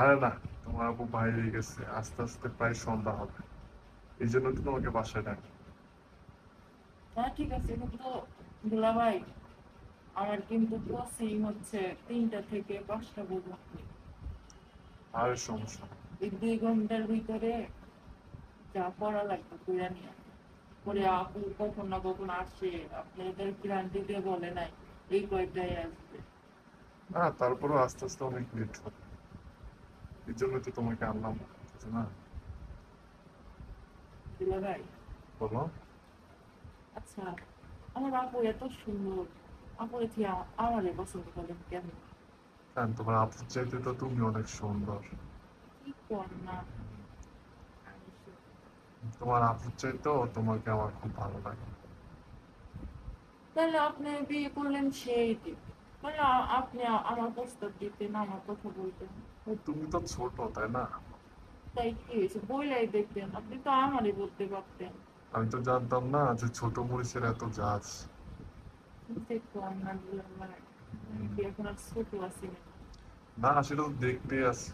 আরে না তোমার আপু বাইরে গেছে আস্তে আস্তে প্রায় সন্ধ্যা হবে। এই জন্য তো তোমাকে বাসায় ডাকি। হ্যাঁ ঠিক আছে কিন্তু দুলা ভাই আমার কিন্তু কোচিং হচ্ছে তিনটা থেকে পাঁচটা পর্যন্ত। আর সমস্যা এই দুই ঘণ্টার ভিতরে যা পড়া লাগবে করে নিয়ে পরে আপু কখন না কখন আসে আপনাদের গ্রান্টি দিয়ে বলে নাই এই কয়টাই আসবে? না তারপরেও আস্তে আস্তে অনেক লেট হবে। এই জন্য তো তোমাকে আনলাম না বলো আচ্ছা আমার আপু এত সুন্দর আমারে পছন্দ করেন কেন কারণ তোমার আপুর চাইতে তো তুমি অনেক সুন্দর কি কর না তোমার আপুর চাইতেও তোমাকে আমার খুব ভালো লাগে তাহলে আপনি বিয়ে করলেন সেই দিন আ- আপনি আমার প্রস্তাব দিতেন আমার কথা বলতেন তুমি তো ছোট তাই না? তাই কি হয়েছে? বইলাই দেখতেন আপনি তো আমারই বলতে পারতেন। আমি তো জানতাম না যে ছোট মরিচের এত জাজ মানে এখন আর ছোট আছি না না সেটা তো দেখতে আসি